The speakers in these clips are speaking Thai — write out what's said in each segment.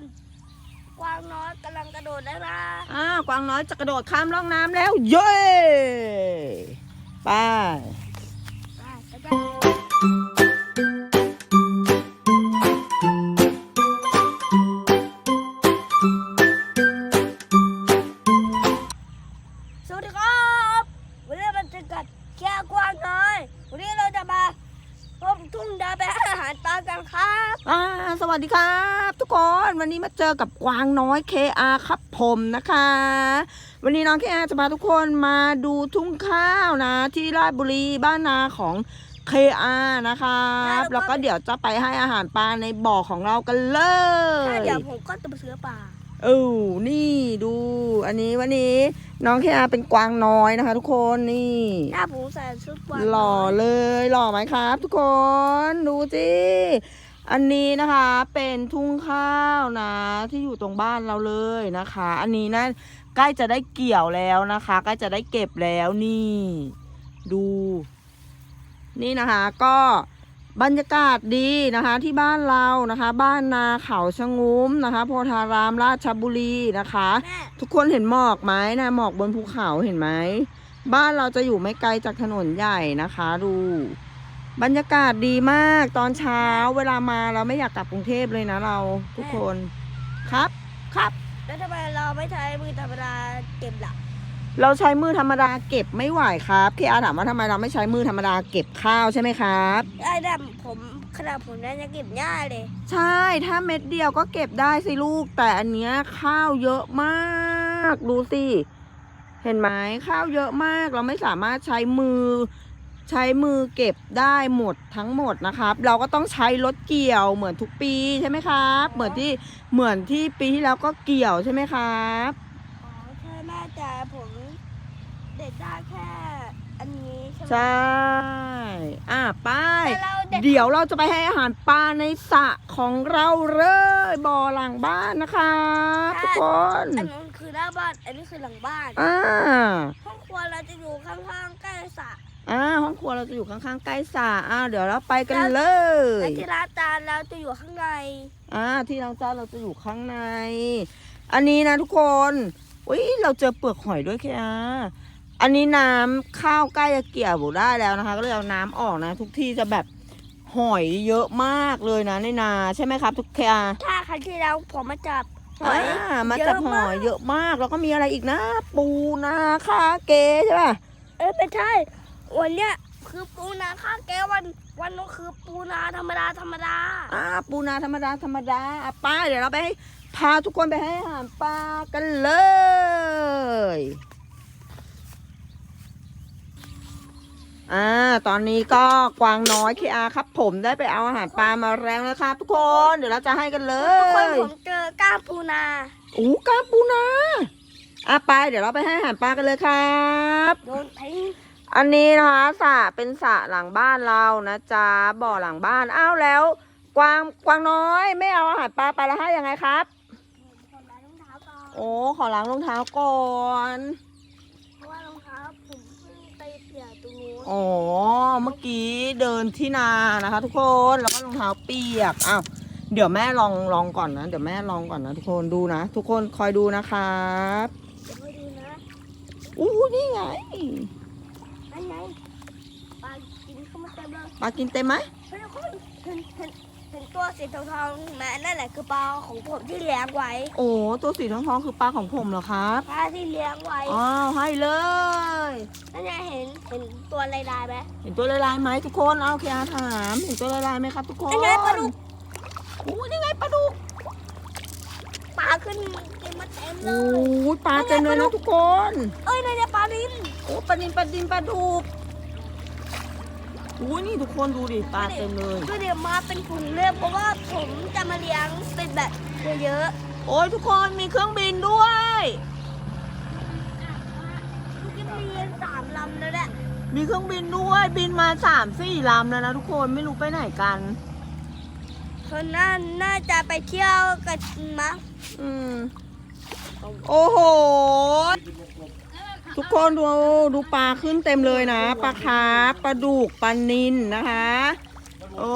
น กวางน้อยกำลังกระโดดแล้วนะอ่ากวางน้อยจะกระโดดข้ามร่องน้ำแล้ว เย้ ไปไป กันครับอ่าสวัสดีครับ ทุกคนวันนี้มาเจอกับกวางน้อย KR ครับผมนะคะ วันนี้น้อง KR จะพาทุกคนมาดูทุ่งข้าวนะ ที่ราชบุรีบ้านนาของ KR นะครับแล้วก็เดี๋ยวจะไปให้อาหารปลาในบ่อของเรากันเลถ้าย เดี๋ยวผมก็จะไปซื้อปลา เออนี่ดู อันนี้วันนี้ น้อง KR เป็นกวางน้อยนะคะ ทุกคนนี่หน้าผมใส่ชุดกวางหล่อเลยหล่อไหมครับ ทุกคนดูสิอันนี้นะคะเป็นทุ่งข้าวนะ ที่อยู่ตรงบ้านเราเลยนะคะ อันนี้นะใกล้จะได้เกี่ยวแล้วนะคะใกล้จะได้เก็บแล้วนี่ ดู นี่นะคะก็ บรรยากาศดีนะคะที่บ้านเรานะคะ บ้านนาเขาชะงุ้มนะคะโพธารามราชบุรีนะคะแม่ทุกคนเห็นหมอกไหมนะหมอกบนภูเขาเห็นไหมบ้านเราจะอยู่ไม่ไกลจากถนนใหญ่นะคะ ดู บรรยากาศดีมากตอนเช้าเวลามาเราไม่อยากกลับกรุงเทพเลยนะเราทุกคนครับครับแล้วทำไมเราไม่ใช้มือธรรมดาเก็บล่ะ เราใช้มือธรรมดาเก็บไม่ไหวครับพี่อาถามว่าทำไมเราไม่ใช้มือธรรมดาเก็บข้าวใช่ไหมครับ ได้แต่ผมขนาดผมนั้นยังเก็บง่ายเลย ใช่ถ้าเม็ดเดียวก็เก็บได้สิลูก แต่อันเนี้ยข้าวเยอะมากดูสิเห็นไหมข้าวเยอะมากเราไม่สามารถใช้มือ ใช้มือเก็บได้หมดทั้งหมดนะครับ เราก็ต้องใช้รถเกี่ยวเหมือนทุกปีใช่ไหมครับ เหมือนที่เหมือนที่ปีที่แล้วก็เกี่ยวใช่ไหมครับอ๋อใช่ แม่แต่ผมเด็ดได้แค่อันนี้ใช่ไหม ใช่ อะไป้ายแต่เราเด็ด เดี๋ยวเราจะไปให้อาหารปลาในสระของเราเลยบ่อหลังบ้านนะครับทุกคน อันนั้นคือหน้าบ้าน อันนี้คือหลังบ้าน อ่า ห้องครัวเราจะอยู่ข้างๆใกล้สระอ่า ห้องครัวเราจะอยู่ข้างๆใกล้สระอ่าเดี๋ยวเราไปกันเลและย ที่ร้านจานเราจะอยู่ข้างใน อ่า ที่ล้างจานเราจะอยู่ข้างใน อันนี้นะทุกคน อุ้ยเราเจอเปลือกหอยด้วยแค่อันนี้น้ำข้าวใกล้จะเกี่ยวได้แล้วนะคะ ก็เลยเอาน้ำออกนะ ทุกที่จะแบบหอยเยอะมากเลยนะในนาใช่ไหมครับ ทุกแค่ถ้าครั้งที่แล้วผมมาจับหออ่ายมาจับหอยเยอะมากแล้วก็มีอะไรอีกนะ ปูนาคาเกใช่ป่ะเอ้ยไม่ใช่วันเนี้ย คือปูนาข้างแก้ววัน วันนู้นคือปูนาธรรมดาธรรมดาอ่าปูนาธรรมดาธรรมดาอะป้าเดี๋ยวเราไปให้พาทุกคนไปให้อาหารปลากันเลย อ่า ตอนนี้ก็กวางน้อยเคอาครับ ผมได้ไปเอาอาหารปลามาแล้วนะครับทุกคน เดี๋ยวเราจะให้กันเลทุกคนยผมเจอก้ามปูนาโอ้กล้ามปูนาอะไปเดี๋ยวเราไปให้อาหารปลากันเลยครับ โดนทิ้ง อันนี้นะคะสระเป็นสระหลังบ้านเรานะจ๊ะบ่อหลังบ้านอ้าวแล้ว กวางกวางน้อย ไม่เอาอาหารปลาไปแล้วให้ยังไงครับคนร้ายรองเท้าก่อนโอ้ขอล้างรองเท้าก่อนเพราะว่ารองเท้าผมเพิ่งไปเปลี่ยนตรงนู้นอ๋อเมื่อกี้เดินที่นานะคะ ทุกคนแล้วก็รองเท้าเปียกอ้าวเดี๋ยวแม่ลองลองก่อนนะเดี๋ยวแม่ลองก่อนนะทุกคนดูนะทุกคนคอยดูนะครับเดี๋ยวมาดูนะอู้นี่ไง นั่นไงปลากินเข้ามาเต็มเลย ปลากินเต็มไหมเฮ้ยทุกคนเห็นเห็นเห็นตัวสีทองๆแม่นั่นแหละคือปลาของผมที่เลี้ยงไว้โอ้ตัวสีทองทองๆคือปลาของผมเหรอครับปลาที่เลี้ยงไว้อ้าวให้เลย นั่นไงเห็นเห็นตัวลายๆไหมเห็นตัวลายๆไหมทุกคนเอาโอเคอาถามเห็นตัวลายๆไหมครับทุกคนนั่นไงปลาดุกอู้นี่ไงปลาดุกปลาขึ้นกินมาเต็มเลโอ้ยยปลาเต็มเลยนะทุกคน เอ้ยนั่นไงปลาลิ้นโอ้ปลาดินปลาดินปลาดุก อู้นี่ทุกคนดูดิปลาเต็มเลยคือเดี๋ยวมาเป็นถุงเลือกเพราะว่าผมจะมาเลี้ยงเป็นแบบเยอะโอ้ยทุกคนมีเครื่องบินด้วยๆทุกที่มีสามลำแล้วแหละมีเครื่องบินด้วยบินมาสามสี่ลำแล้วนะทุกคนไม่รู้ไปไหนกันคนน่าน่าจะไปเที่ยวกันมั้งอืมโอ้โห ทุกคนดูดูปลาขึ้นเต็มเลยนะปลาคาร์ฟปลาดุกปลานินนะคะโอ้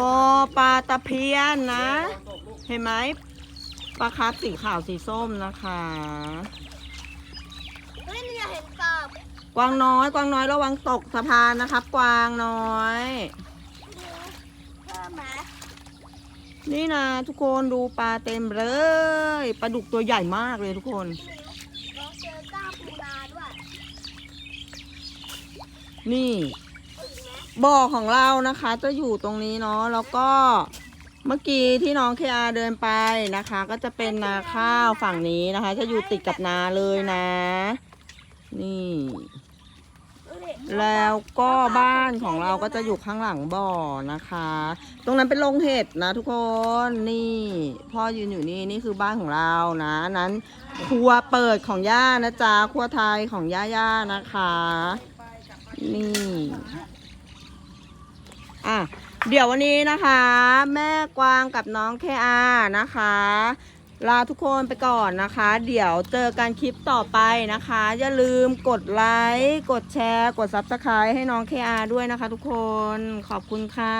ปลาตะเพียนนะ เห็นไหมปลาคาร์ฟสีขาวสีส้มนะคะเฮ้ยนี่เห็นกบกวางน้อยกวางน้อยระวังตกสะพานนะครับ กวางน้อยเพิ่มไหมนี่นะทุกคนดูปลาเต็มเลยปลาดุกตัวใหญ่มากเลยทุกคนน้องเจอก้าปูนาด้วย นี่บ่อของเรานะคะ จะอยู่ตรงนี้เนาะแล้วก็เมื่อกี้ที่น้องเคอาเดินไปนะคะ ก็จะเป็นนาข้าวฝั่งนี้นะคะ จะอยู่ติดกับนาเลยนะ นี่ แล้วก็บ้านของเราก็จะอยู่ข้างหลังบ่อนะคะ ตรงนั้นเป็นโรงเห็ดนะทุกคนนี่พ่อยืนอยู่นี่นี่คือบ้านของเรานะนนั้นครัวเปิดของย่านะจ๊ะครัวไทยของย่าย่านะคะ นี่ อะ เดี๋ยววันนี้นะคะ แม่กวางกับน้องเคอานะคะ ลาทุกคนไปก่อนนะคะ เดี๋ยวเจอกันคลิปต่อไปนะคะ อย่าลืมกดไลค์ กดแชร์ กด Subscribe ให้น้องเคอาด้วยนะคะทุกคน ขอบคุณค่ะ